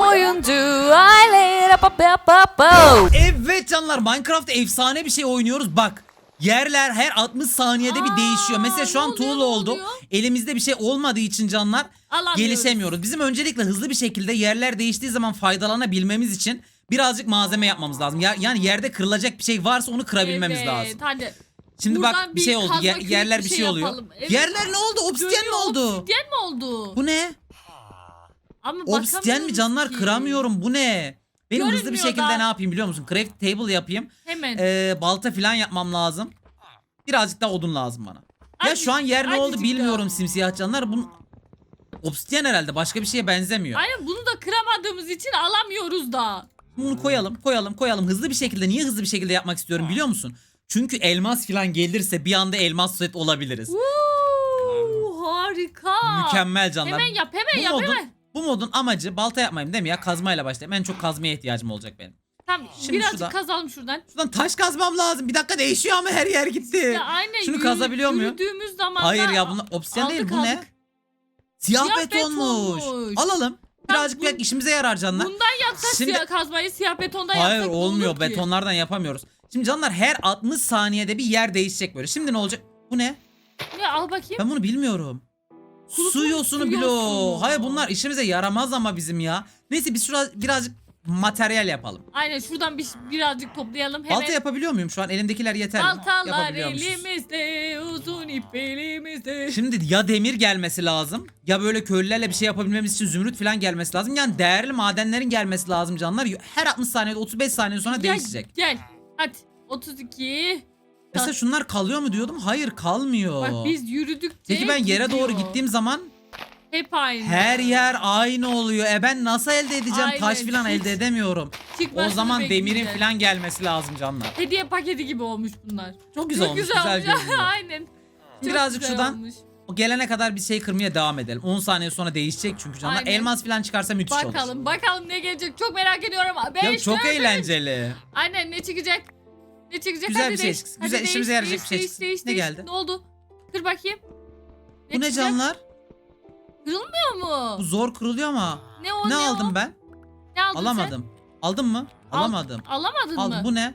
oyuncu aile. Evet canlar Minecraft efsane bir şey oynuyoruz bak. Yerler her 60 saniyede bir Aa, değişiyor. Mesela şu ne an oluyor, tuğla ne oldu. oluyor? Elimizde bir şey olmadığı için canlar Alamıyoruz. gelişemiyoruz. Bizim öncelikle hızlı bir şekilde yerler değiştiği zaman faydalanabilmemiz için birazcık malzeme yapmamız lazım. Ya, yani yerde kırılacak bir şey varsa onu kırabilmemiz evet, lazım. Hadi. Şimdi Buradan bak bir bir şey oldu. kazma Yer- kürek yerler bir bir şey şey oluyor. yapalım. Evet. Yerler ne oldu? Obsidyen mi Dönüyor, oldu? Obsidyen mi oldu? Bu ne? Ama Obsidyen mi canlar? ki. Kıramıyorum. Bu ne? Benim hızlı bir şekilde da. ne yapayım biliyor musun? Craft table yapayım. Hemen. Ee, balta falan yapmam lazım. Birazcık daha odun lazım bana. Ya Azıcık- şu an yer ne oldu bilmiyorum daha. simsiyah canlar. Bunun obsidyen herhalde başka bir şeye benzemiyor. Aynen bunu da kıramadığımız için alamıyoruz da. Bunu koyalım, koyalım, koyalım. Hızlı bir şekilde. Niye hızlı bir şekilde yapmak istiyorum biliyor musun? Çünkü elmas falan gelirse bir anda elmas set olabiliriz. Uuu, harika. Mükemmel canlar. Hemen yap hemen bu yap modun, hemen. Bu modun amacı balta yapmayayım değil mi ya? Kazmayla başlayayım. En çok kazmaya ihtiyacım olacak benim. Tamam Şimdi birazcık şurada- kazalım şuradan. Şuradan taş kazmam lazım. Bir dakika değişiyor ama her yer gitti. Ya aynen Şunu yürü- kazabiliyor muyum? Yürüdüğümüz zaman Hayır da- ya bunlar değil aldık, bu ne? aldık. Siyah, Siyah betonmuş. betonmuş. Alalım. Birazcık bu- belki işimize yarar canlar. Bundan yapsak Şimdi- siyah kazmayı siyah betondan Hayır yapsak ne olmuyor. olur ki? Betonlardan yapamıyoruz. Şimdi canlar her 60 saniyede bir yer değişecek böyle. Şimdi ne olacak? Bu ne? Ne al bakayım. Ben bunu bilmiyorum. Su yosunu su blo. yosunu. Hayır bunlar işimize yaramaz ama bizim ya. Neyse biz şurada birazcık materyal yapalım. Aynen şuradan bir, birazcık toplayalım hemen. Balta yapabiliyor muyum şu an? Elimdekiler yeter mi? Baltalar elimizde, uzun ip elimizde. Şimdi ya demir gelmesi lazım ya böyle köylülerle bir şey yapabilmemiz için zümrüt falan gelmesi lazım. Yani değerli madenlerin gelmesi lazım canlar. Her 60 saniyede 35 saniye sonra Gel, değişecek. Gel. Hadi. 32. Mesela şunlar kalıyor mu diyordum. Hayır kalmıyor. Bak biz yürüdükçe Peki ben yere doğru gidiyor. gittiğim zaman Hep aynı. her yer aynı oluyor. E ben nasıl elde edeceğim? Aynen. Taş falan elde edemiyorum. O zaman demirin bekleyeceğiz. falan gelmesi lazım canlar. Hediye paketi gibi olmuş bunlar. Çok güzel olmuş. Güzel, olmuş. görünüyor. Aynen. Çok Birazcık güzel şuradan olmuş. O gelene kadar bir şey kırmaya devam edelim. 10 saniye sonra değişecek çünkü canlar. Aynen. Elmas falan çıkarsa müthiş olur. Bakalım bakalım ne gelecek çok merak ediyorum. Beş, Ya çok eğlenceli. Aynen ne çıkacak? Ne çıkacak? Güzel Hadi bir şey değiş. Hadi Güzel, değiş, işimize yarayacak bir şey değiş, değiş, Ne değiş. geldi? Ne oldu? Kır bakayım. Bu ne çıkacak? canlar? Kırılmıyor mu? Bu zor kırılıyor ama. Ne o ne ne aldım o? ben? Ne aldın Alamadım. Aldın mı? Al- Alamadım. sen? Alamadın Al mı? bu ne?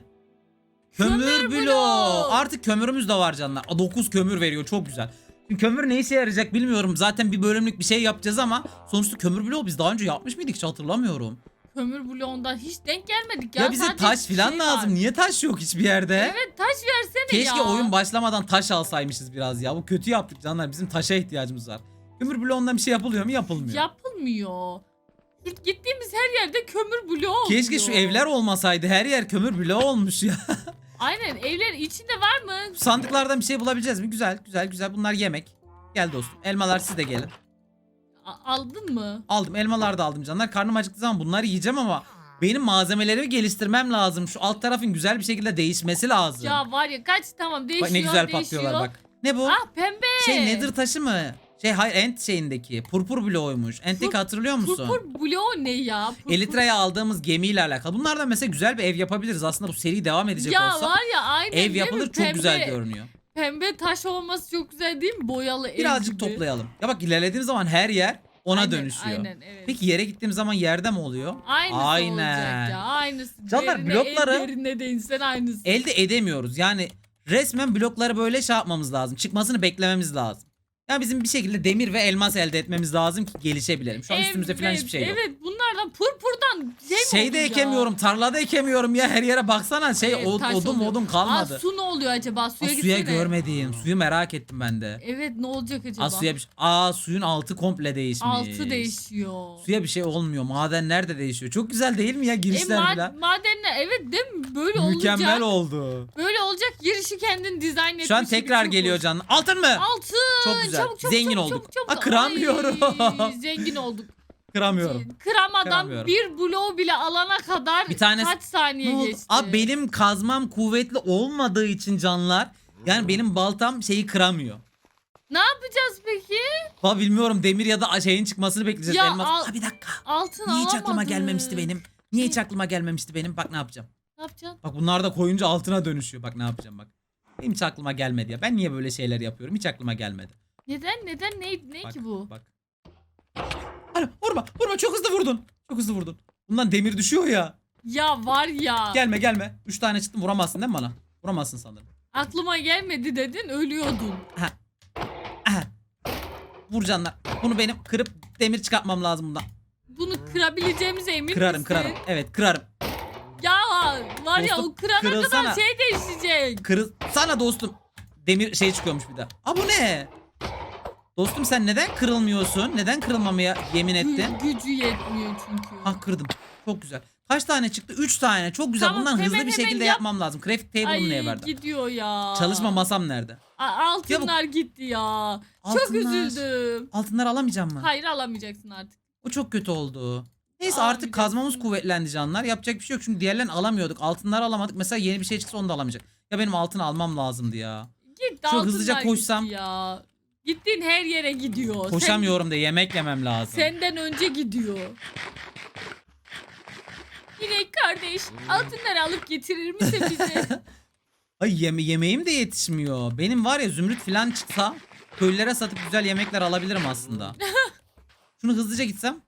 Kömür Kömür bloğu. bloğu. Artık kömürümüz de var canlar. 9 kömür veriyor çok güzel. Şimdi kömür ne işe yarayacak bilmiyorum. Zaten bir bölümlük bir şey yapacağız ama sonuçta kömür bloğu biz daha önce yapmış mıydık hiç hatırlamıyorum. Kömür bloğundan hiç denk gelmedik ya. Ya, bize Sadece taş falan şey lazım. var. Niye taş yok hiçbir yerde? Evet taş versene Keşke ya. oyun başlamadan taş alsaymışız biraz ya. Bu kötü yaptık canlar. Bizim taşa ihtiyacımız var. Kömür bloğundan bir şey yapılıyor mu? Yapılmıyor. Yapılmıyor. Gittiğimiz her yerde kömür bloğu Keşke şu oluyor. evler olmasaydı. Her yer kömür bloğu olmuş ya. Aynen evler içinde var mı? Sandıklardan bir şey bulabileceğiz mi? Güzel, güzel, güzel. Bunlar yemek. Gel dostum. Elmalar siz de gelin. A- aldın mı? Aldım. Elmalar da aldım canlar. Karnım acıktığı zaman bunları yiyeceğim ama benim malzemelerimi geliştirmem lazım. Şu alt tarafın güzel bir şekilde değişmesi lazım. Ya var ya kaç tamam değişiyor bak ne güzel değişiyor. patlıyorlar bak. Ne bu? Ah pembe. Şey nedir taşı mı? Şey hayır ent şeyindeki. Purpur bloğuymuş. Ent'teki Pur- hatırlıyor musun? Purpur bloğu ne ya? Purpur- Elitra'ya aldığımız gemiyle alakalı. Bunlardan mesela güzel bir ev yapabiliriz. Aslında bu seri devam edecek Ya olsa var ya aynen ev değil mi? yapılır çok Pembe- güzel görünüyor. Pembe taş olması çok güzel değil mi? Boyalı ev Birazcık gibi. toplayalım. Ya bak ilerlediğim zaman her yer ona Aynen, dönüşüyor. Aynen evet. Peki yere gittiğim zaman yerde mi oluyor? Aynısı olacak ya aynısı. Canlar, Derine, blokları- en derine aynısı. Elde edemiyoruz. Yani resmen blokları böyle şey yapmamız lazım. Çıkmasını beklememiz lazım. Yani bizim bir şekilde demir ve elmas elde etmemiz lazım ki gelişebilelim. Şu an üstümüzde falan hiçbir şey yok. Evet bunlardan purpurdan şey mi Şeyde oldu ya? ekemiyorum, tarlada ekemiyorum ya her yere baksana şey Evet, taş odun oluyor. modun kalmadı. Aa, su ne oluyor acaba? Aa, Suya, suya gitsene. görmedim. Suyu merak ettim ben de. Evet ne olacak acaba? Aa, suya bir şey- Aa suyun altı komple değişmiş. Altı değişiyor. Suya bir şey olmuyor. Madenler de değişiyor. Çok güzel değil mi ya E, girişler ma- falan? madenler evet değil mi? Böyle Mükemmel olacak. oldu. Böyle olacak girişi kendin dizayn etmiş Şu an gibi tekrar çok geliyor hoş. canlı. Altın mı? Altın. Çok güzel. Zengin çabuk, olduk. Aa, kıramıyorum. Ay, zengin olduk. Kıramıyorum. Kıramadan Kıramıyorum. bir bloğu bile alana kadar Bir tanesi- kaç saniye Ne oldu? geçti? Abi benim kazmam kuvvetli olmadığı için canlar yani benim baltam şeyi kıramıyor. Ne yapacağız peki? Ba bilmiyorum demir ya da şeyin çıkmasını bekleyeceğiz. Ya Elmas. al- Ha bir dakika. Altın Niye hiç alamadık. aklıma gelmemişti benim? Niye hiç aklıma gelmemişti benim? Bak ne yapacağım. Ne yapacaksın? Bak bunlar da koyunca altına dönüşüyor. Bak ne yapacağım bak. Benim hiç aklıma gelmedi ya. Ben niye böyle şeyler yapıyorum? Hiç aklıma gelmedi. Neden? Neden? Ne, ne Bak, ki bu? Bak. Alo vurma vurma çok hızlı vurdun. Çok hızlı vurdun. Bundan demir düşüyor ya. Ya var ya. Gelme gelme. Üç tane çıktım vuramazsın değil mi bana? Vuramazsın sanırım. Aklıma gelmedi dedin ölüyordun. Aha. Vur canlar. Bunu benim kırıp demir çıkartmam lazım bundan. Bunu kırabileceğimize emin Kırarım misin? kırarım. Evet kırarım. Ya var ya Dostum, o kırana kırılsana. kadar şey değişecek. Kırıl sana dostum. Demir şey çıkıyormuş bir daha. Aa bu ne? Dostum sen neden kırılmıyorsun? Neden kırılmamaya yemin ettin? Gü- gücü yetmiyor çünkü. Ah kırdım. Çok güzel. Kaç tane çıktı? 3 tane. Çok güzel. Tamam, Bundan hızlı bir hemen şekilde yap. yapmam lazım. Craft table'ım neye Ay verdi? gidiyor ya. Çalışma masam nerede? A- altınlar gitti ya. Çok Altınlar. üzüldüm. Altınları alamayacağım mı? Hayır alamayacaksın artık. O çok kötü oldu. Neyse artık kazmamız kuvvetlendi canlar. Yapacak bir şey yok. Çünkü diğerlerini alamıyorduk. Altınları alamadık. Mesela yeni bir şey çıksa onu da alamayacak. Ya benim altın almam lazımdı ya. Git Şöyle hızlıca koşsam. gitti Ya. Gittiğin her yere gidiyor. Koşamıyorum da yemek yemem lazım. Sen, senden önce gidiyor. Yine kardeş altınları alıp getirir misin bize? Ay yeme yemeğim de yetişmiyor. Benim var ya zümrüt falan çıksa köylülere satıp güzel yemekler alabilirim aslında. Şunu hızlıca gitsem.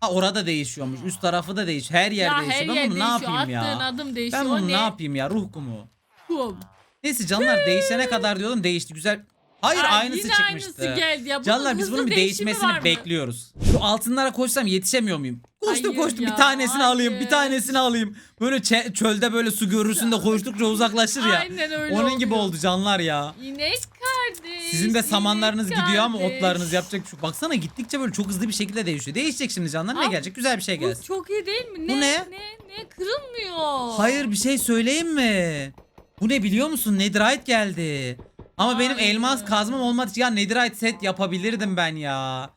Ha orada değişiyormuş. Üst tarafı da değiş. Her yer ya değişiyor. her Ben yer bunu ne değişiyor. yapayım Attığın ya? adım değişiyor. Ben bunu ne ne? yapayım ya? Ruh kumu. Kum. Neyse canlar değişene kadar diyordum değişti. Güzel. Hayır Ay, aynısı yine çıkmıştı. aynısı geldi ya. Bunun Canlar biz hızlı bunun bir değişimi var değişmesini mı? bekliyoruz. Şu altınlara koşsam yetişemiyor muyum? Koştum Hayır koştum ya, bir tanesini alayım bir hayır. tanesini alayım. Böyle çe- çölde böyle su görürsün de koştukça uzaklaşır ya. Aynen öyle Onun gibi oluyor. oldu canlar ya. İnek kardeş. Sizin de samanlarınız inek gidiyor ama kardeş. otlarınız yapacak şu. Baksana gittikçe böyle çok hızlı bir şekilde değişiyor. Değişecek şimdi canlar. Ne Abi, gelecek? Güzel bir şey Bu gelsin. çok iyi değil mi? Bu Ne? ne? Ne? Ne? Kırılmıyor. Hayır bir şey söyleyeyim mi? Bu ne biliyor musun? Netherite geldi. Ama benim elmas kazmam olmadı. Ya Netherite set yapabilirdim ben ya.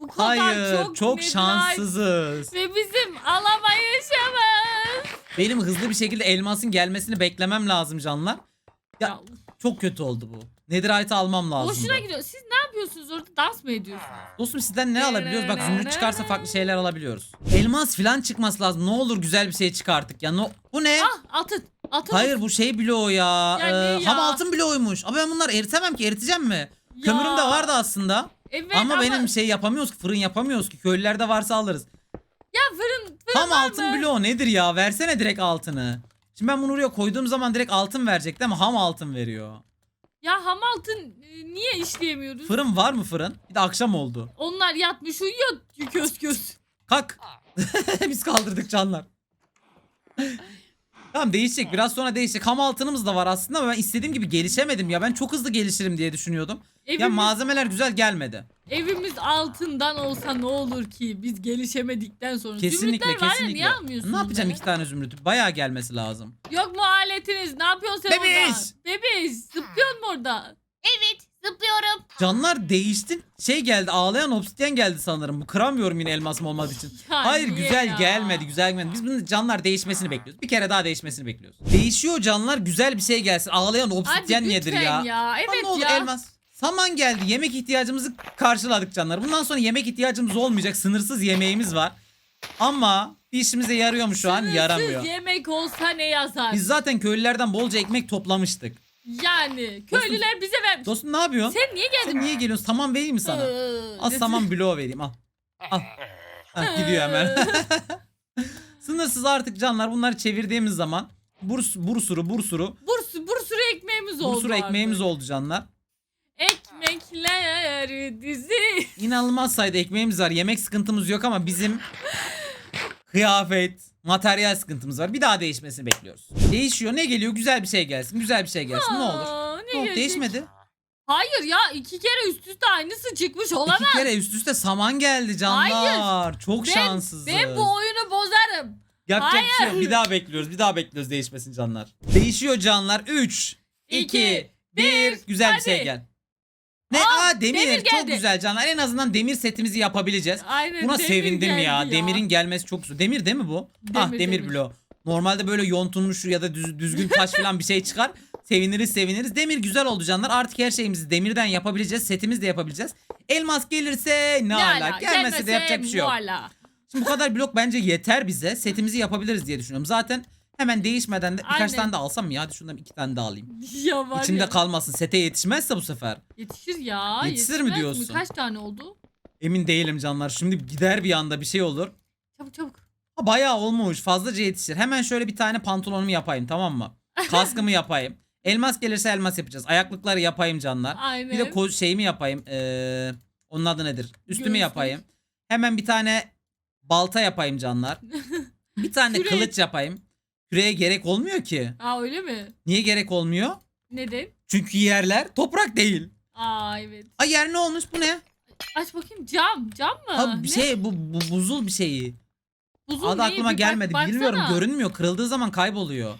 Bu kadar Hayır çok, çok, netherite şanssızız. Ve bizim alamayışımız. Benim hızlı bir şekilde elmasın gelmesini beklemem lazım canlar. Ya, Ya, Çok kötü oldu bu. Netherite almam lazım. boşuna gidiyor. Siz ne yapıyorsunuz orada? Dans mı ediyorsunuz? Dostum sizden ne alabiliyoruz? Bak zümrüt çıkarsa farklı şeyler alabiliyoruz. Elmas falan çıkması lazım. Ne olur güzel bir şey çıkarttık ya. No, bu ne? Ah altın. Altın. Hayır bu şey bloğu ya. Ya Ee, ne ya? Ham altın bloğuymuş. Abi ben bunları eritemem ki. Eriteceğim mi? Ya. Kömürüm de vardı aslında. Evet ama, benim şey yapamıyoruz ki. Fırın yapamıyoruz ki. Köylülerde varsa alırız. Ya fırın. fırın Ham var altın mı? bloğu nedir ya? Versene direkt altını. Şimdi ben bunu oraya koyduğum zaman direkt altın verecekti ama ham altın veriyor. Ya ham altın e, niye işleyemiyoruz? Fırın var mı fırın? Bir de akşam oldu. Onlar yatmış uyuyor göz göz. Kalk. Biz kaldırdık canlar. Tamam değişecek. Biraz sonra değişecek. Ham altınımız da var aslında ama ben istediğim gibi gelişemedim ya. Ben çok hızlı gelişirim diye düşünüyordum. Evimiz, Ya malzemeler güzel gelmedi. evimiz altından olsa ne olur ki biz gelişemedikten sonra. Kesinlikle Zümrütler var ya kesinlikle. niye almıyorsunuz? Ne yapacağım bunları? iki tane zümrütü? Bayağı gelmesi lazım. Yok mu aletiniz? Ne yapıyorsun sen Bebiş! orada? Bebiş! Zıplıyorsun mu orada? Evet zıplıyorum. Canlar değişti. Şey geldi ağlayan obsidyen geldi sanırım. Bu kıramıyorum yine elmasım olmadığı için. Ya Hayır niye güzel ya? gelmedi güzel gelmedi. Biz bunun canlar değişmesini bekliyoruz. Bir kere daha değişmesini bekliyoruz. Değişiyor canlar güzel bir şey gelsin. Ağlayan obsidyen nedir lütfen ya? ya. Lan Evet ne olur ya. elmas. Saman geldi. Yemek ihtiyacımızı karşıladık canlar. Bundan sonra yemek ihtiyacımız olmayacak. Sınırsız yemeğimiz var. Ama işimize yarıyor mu şu an? Sınırsız Yaramıyor. yemek olsa ne yazar? Biz zaten köylülerden bolca ekmek toplamıştık. Yani köylüler bize ver. Dostum ne yapıyorsun? Sen niye Sen geldin? niye geliyorsun? Tamam vereyim mi sana? Iıı, Al desin- saman bloğu vereyim al. Al. Hah, gidiyor hemen. Sınırsız artık canlar bunları çevirdiğimiz zaman burs, bursuru bursuru Burs, bursuru ekmeğimiz oldu. bursuru ekmeğimiz artık. oldu canlar. Ekmekler dizi. İnanılmaz sayıda ekmeğimiz var. Yemek sıkıntımız yok ama bizim kıyafet, materyal sıkıntımız var. Bir daha değişmesini bekliyoruz. Değişiyor. Ne geliyor? Güzel bir şey gelsin. Güzel bir şey gelsin. Ne olur. Aa, Ne gelecek? Değişmedi. Hayır ya iki kere üst üste aynısı çıkmış olamaz. İki kere üst üste saman geldi canlar. Çok Ben- şanssızız. Ben bu oyunu bozarım. Yapacak bir şey yok. Hayır. Bir daha bekliyoruz. Bir daha bekliyoruz değişmesin canlar. Değişiyor canlar. 3, 2, İki, 1. bir, Güzel bir hadi. şey gel. Ne? Aa, Aa, demir. demir Çok geldi. güzel canlar. En azından demir setimizi yapabileceğiz. Aynen. Buna demir sevindim geldi ya. Demirin gelmesi çok güzel. Demir değil mi bu? ah Demir, demir, demir. bloğu. Normalde böyle yontunmuş ya da düz- düzgün taş falan bir şey çıkar. Seviniriz seviniriz. Demir güzel oldu canlar. Artık her şeyimizi demirden yapabileceğiz. Setimizi de yapabileceğiz. Elmas gelirse ne ala. Gelmese de yapacak bir şey yok. Muala. Şimdi bu kadar blok bence yeter bize. Setimizi yapabiliriz diye düşünüyorum. Zaten hemen değişmeden de birkaç Aynen. tane de alsam ya? Hadi şundan iki tane daha alayım. Ya var İçimde ya. kalmasın. Sete yetişmezse bu sefer. Yetişir ya. Yetişir mi diyorsun? Kaç tane oldu? Emin değilim canlar. Şimdi gider bir anda bir şey olur. Çabuk çabuk. Ha, Bayağı olmuş. Fazlaca yetişir. Hemen şöyle bir tane pantolonumu yapayım tamam mı? Kaskımı yapayım. Elmas gelirse elmas yapacağız. Ayaklıkları yapayım canlar. Aynen. Bir de ko- şeyimi yapayım. Ee, onun adı nedir? Üstümü Göğüslük. yapayım. Hemen bir tane balta yapayım canlar. Bir tane de kılıç yapayım. Küreğe gerek olmuyor ki. Aa öyle mi? Niye gerek olmuyor? Neden? Çünkü yerler toprak değil. Aa evet. Ay yer ne olmuş bu ne? Aç bakayım cam. Cam mı? Ha, bir Ne? şey bu, bu buzul bir şeyi. Buzul Adı ne? aklıma Bir bak- gelmedi. baksana. Bilmiyorum görünmüyor. Kırıldığı zaman kayboluyor.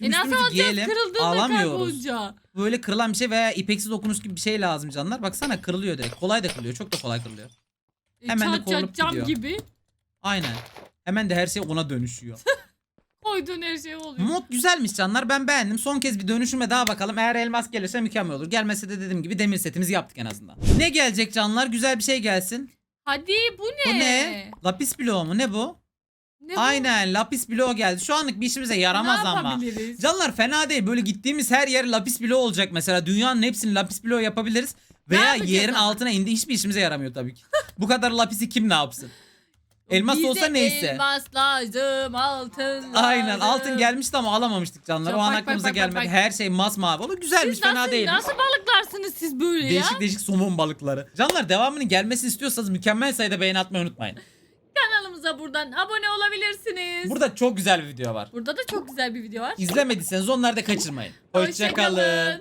E nasıl üstümüzü alacağız kırıldığında Alamıyoruz. kaybolunca? Böyle kırılan bir şey veya ipeksiz dokunuş gibi bir şey lazım canlar. Baksana kırılıyor direkt. Kolay da kırılıyor. Çok da kolay kırılıyor. E, Hemen de çat kovulup çat cam gidiyor. gibi. Aynen. Hemen de her şey ona dönüşüyor. Koyduğun her şey oluyor. Mod güzelmiş canlar. Ben beğendim. Son kez bir dönüşüme daha bakalım. Eğer elmas gelirse mükemmel olur. Gelmese de dediğim gibi demir setimizi yaptık en azından. Ne gelecek canlar? Güzel bir şey gelsin. Hadi bu ne? Bu ne? Lapis bloğu mu? Ne bu? Ne bu? Aynen lapis bloğu geldi. Şu anlık bir işimize yaramaz ne ama. Canlar fena değil. Böyle gittiğimiz her yer lapis bloğu olacak mesela. Dünyanın hepsini lapis bloğu yapabiliriz. Veya yerin ama? altına indi. Hiçbir işimize yaramıyor tabii ki. Bu kadar lapisi kim ne yapsın? Elmas Bize olsa neyse. elmas lazım, altın lazım. Aynen altın gelmişti ama alamamıştık canlar. O an bak, aklımıza bak, bak, gelmedi. bak. Her şey masmavi. O güzelmiş Siz fena nasıl, değil. nasıl balıklarsınız siz böyle ya? Değişik değişik somon balıkları. Canlar devamının gelmesini istiyorsanız mükemmel sayıda beğeni atmayı unutmayın. Kanalımıza buradan abone olabilirsiniz. Burada çok güzel bir video var. Burada da çok güzel bir video var. İzlemediyseniz onları da kaçırmayın. Hoşça Hoşçakalın. kalın.